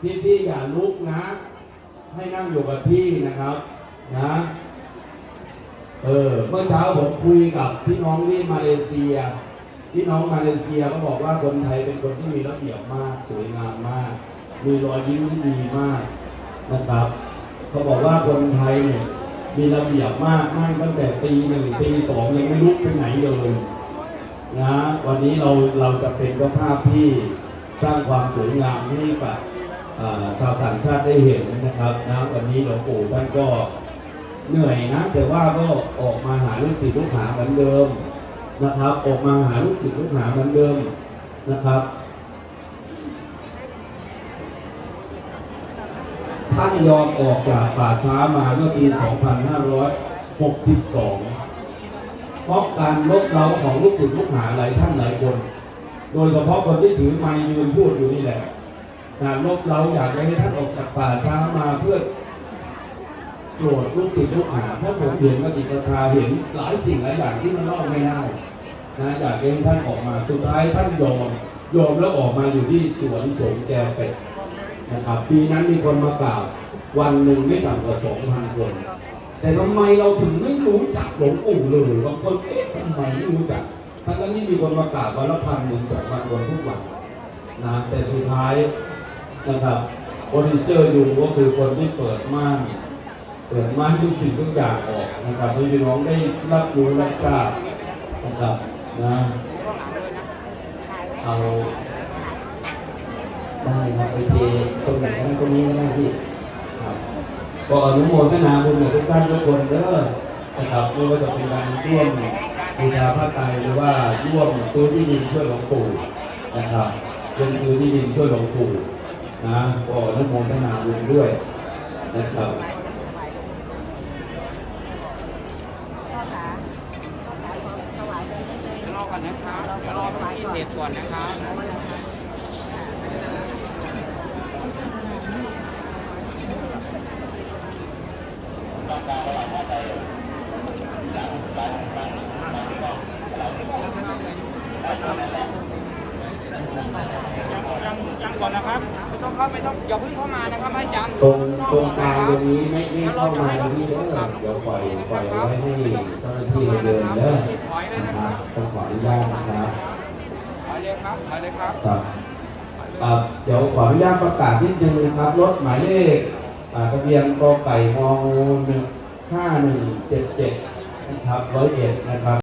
พี่พี่ๆอย่าลุกนะ ให้นั่งอยู่กับที่นะครับ นะ เออ เมื่อเช้าผมคุยกับพี่น้องที่มาเลเซีย พี่น้องมาเลเซียก็บอกว่าคนไทยเป็นคนที่มีระเบียบมาก สวยงามมาก มีรอยยิ้มที่ดีมากนะครับเขาบอกว่าคนไทยเนี่ยมีระเบียบมากนั่งตั้งแต่ตีหนึ่งตีสองยังไม่ลุกไปไหนเลยนะวันนี้เราเราจะเป็นเจ้าภาพที่สร้างความสวยงามให้กับ ชาวต่างชาติได้เห็นนะครับนะวันนี้หลวงปู่ท่านก็เหนื่อยนะ แต่ว่าก็ออกมาหาลูกศิษย์ลูกหาเหมือนเดิมนะครับ ออกมาหาลูกศิษย์ลูกหาเหมือนเดิมนะครับท่านยอมออกจากป่าช้ามาเมื่อปี 2562 เพราะการลบเล้าของลูกศิษย์ลูกหาหลายท่านหลายคน โดยเฉพาะคนที่ถือไม้ยืนพูดอยู่นี่แหละ การลบเล้าอยากจะให้ท่านออกจากป่าช้ามาเพื่อโกรธลูกศิษย์ลูกหาเพราะผมเห็นกติกาเห็นหลายสิ่งหลายอย่างที่มันลอกไม่ได้นะอยากให้ท่านออกมาสุดท้ายท่านยอมยอมแล้วออกมาอยู่ที่สวนสงแกเป็ดนะครับ ปีนั้นมีคนมากราบวันหนึ่งไม่ต่ำกว่าสองพันคน แต่ทำไมเราถึงไม่รู้จักหลวงปู่เลยบางคนเอ๊ะทำไมไม่รู้จักทั้งๆที่มีคนมากราบวันละพันหนึ่งสองพันคนทุกวันนะแต่สุดท้าย นะครับโปรดิวเซอร์อยู่ก็คือคนที่เปิดม่านเปิดม่าให้ทุกสิ่งทุกอย่างออกนะครับให้พี่น้องได้รับรู้รับทราบนะครับนะเอาได้ครับไปเทตรงไหนก็ได้ตรงนี้ก็ได้พี่ครับก็อนุโมทนาบุญกับทุกท่านทุกคนเด้อนะครับไม่ว่าจะเป็นการร่วมบูชาพระไตรหรือว่าร่วมซื้อที่ดินช่วยหลวงปู่นะครับร่วมซื้อที่ดินช่วยหลวงปู่ นะก็อนุโมทนาบุญด้วยนะครับก่อนนะครับเรอ ยังยังก่อนนะครับไม่ต้องเข้าไม่ต้องอย่าเพิ่งเข้ามานะครับให้อาจารย์ตรงตรงกลางตรงนี้ไม่ไม่เข้ามาตรงนี้เด้อเดี๋ยวปล่อยปล่อยไว้ให้เจ้าหน้าที่เดินเด้อนะครับต้องขออนุญาตนะครับถอยเลยครับถอยเลยครับครับครับเดี๋ยวขออนุญาตประกาศนิดนึงนะครับรถหมายเลขอ่าทะเบียนกไก่งองูหนึ่งห้าหนึ่งเจ็ดเจ็ดนะครับร้อยเอ็ดนะครับ